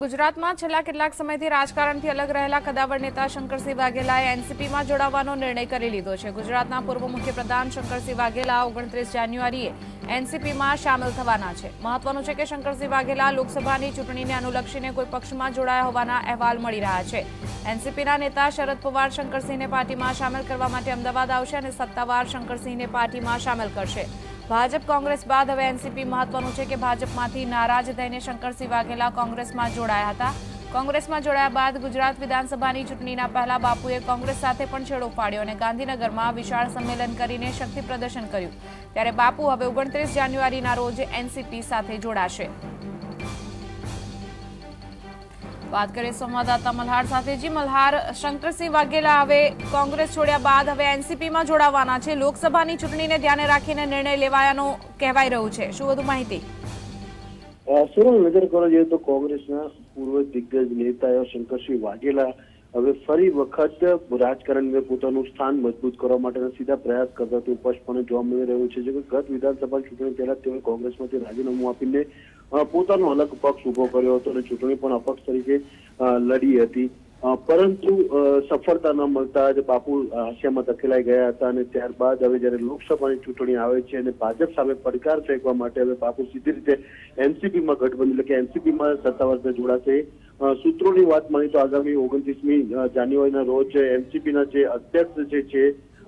ગુજરાતમાં છેલ્લા કેટલાક સમયથી રાજકારણથી અલગ રહેલા કદાવર નેતા શંકરસિંહ વાઘેલાએ એનસીપીમાં જોડાવાનો નિર્ણય કરી લીધો છે. ગુજરાતના પૂર્વ મુખ્યપ્રધાન શંકરસિંહ વાઘેલા ઓગણત્રીસ જાન્યુઆરીએ એનસીપીમાં સામેલ થવાના છે. મહત્વનું છે કે શંકરસિંહ વાઘેલા લોકસભાની ચૂંટણીને અનુલક્ષીને કોઈ પક્ષમાં જોડાયા હોવાના અહેવાલ મળી રહ્યા છે. એનસીપીના નેતા શરદ પવાર શંકરસિંહને પાર્ટીમાં સામેલ કરવા માટે અમદાવાદ આવશે અને સત્તાવાર શંકરસિંહને પાર્ટીમાં સામેલ કરશે. ભાજપ કોંગ્રેસ બાદ હવે એનસીપી મહત્વનું છે કે ભાજપમાંથી નારાજ થઈને શંકરસિંહ વાઘેલા કોંગ્રેસમાં જોડાયા હતા. કોંગ્રેસમાં જોડાયા બાદ ગુજરાત વિધાનસભાની ચૂંટણીના પહેલા બાપુએ કોંગ્રેસ સાથે પણ છેડો પાડ્યો અને ગાંધીનગરમાં વિશાળ સંમેલન કરીને શક્તિ પ્રદર્શન કર્યું. ત્યારે બાપુ હવે ઓગણત્રીસ જાન્યુઆરીના રોજ એનસીપી સાથે જોડાશે. વાત કરીએ સંવાદદાતા મલ્હાર સાથે. જી મલ્હાર, શંકરસિંહ વાઘેલા હવે કોંગ્રેસ છોડ્યા બાદ હવે એનસીપીમાં જોડાવાના છે. લોકસભાની ચૂંટણીને ધ્યાને રાખીને નિર્ણય લેવાયાનો કહેવાય રહ્યું છે. શું વધુ માહિતી? સુરલ નજર કરવા જઈએ તો કોંગ્રેસના પૂર્વ દિગ્ગજ નેતા શંકરસિંહ વાઘેલા હવે ફરી વખત રાજકારણમાં પોતાનું સ્થાન મજબૂત કરવા માટેના સીધા પ્રયાસ કરતા તેવું સ્પષ્ટપણે જોવા મળી રહ્યું છે. કે ગત વિધાનસભા ચૂંટણી પહેલા તેઓએ કોંગ્રેસમાંથી રાજીનામું આપીને પોતાનો અલગ પક્ષ ઊભો કર્યો હતો અને ચૂંટણી પણ અપક્ષ તરીકે લડી હતી. પરંતુ સફળતા ન મળતા જ બાપુ હાસ્યામાં ધકેલાઈ ગયા હતા અને ત્યારબાદ હવે જ્યારે લોકસભાની ચૂંટણી આવે છે અને ભાજપ સામે પડકાર ફેંકવા માટે હવે બાપુ સીધી રીતે એનસીપીમાં ગઠબંધન એટલે કે એનસીપીમાં સત્તાવાર જોડાશે. સૂત્રોની વાત માની તો આગામી ઓગણત્રીસમી જાન્યુઆરીના રોજ એનસીપીના જે અધ્યક્ષ જે છે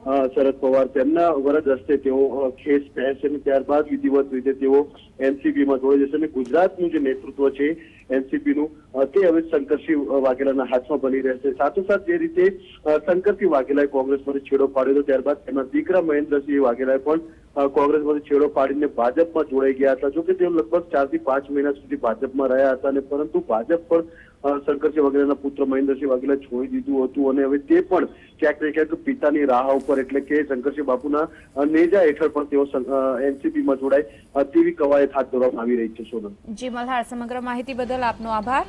શરદ પવાર તેમના વરદ હસ્તે તેઓ ખેસ પહેરશે અને ત્યારબાદ વિધિવત રીતે તેઓ એનસીપીમાં જોડાઈ જશે અને ગુજરાતનું જે નેતૃત્વ છે, એનસીપીનું તે હવે શંકરસિંહ વાઘેલાના હાથમાં બની રહેશે. સાથોસાથ જે રીતે શંકરસિંહ વાઘેલાએ કોંગ્રેસમાંથી છેડો પાડ્યો હતો, ત્યારબાદ તેમના દીકરા મહેન્દ્રસિંહ વાઘેલાએ પણ કોંગ્રેસમાંથી છેડો પાડીને ભાજપમાં જોડાઈ ગયા હતા. જોકે તેઓ લગભગ ચારથી પાંચ મહિના સુધી ભાજપમાં રહ્યા હતા અને પરંતુ ભાજપ પણ શંકરસિંહ વાઘેલાના પુત્ર મહેન્દ્રસિંહ વાઘેલા છોડી દીધું હતું અને હવે તે પણ ક્યાંક ને ક્યાંક પિતાની રાહ ઉપર એટલે કે શંકરસિંહ બાપુના નેજા હેઠળ પણ તેઓ એનસીપીમાં જોડાય તેવી કવાયત હાથ ધરવામાં આવી રહી છે સોનલ જી, મલ્હાર, સમગ્ર માહિતી બદલ આપનો આભાર.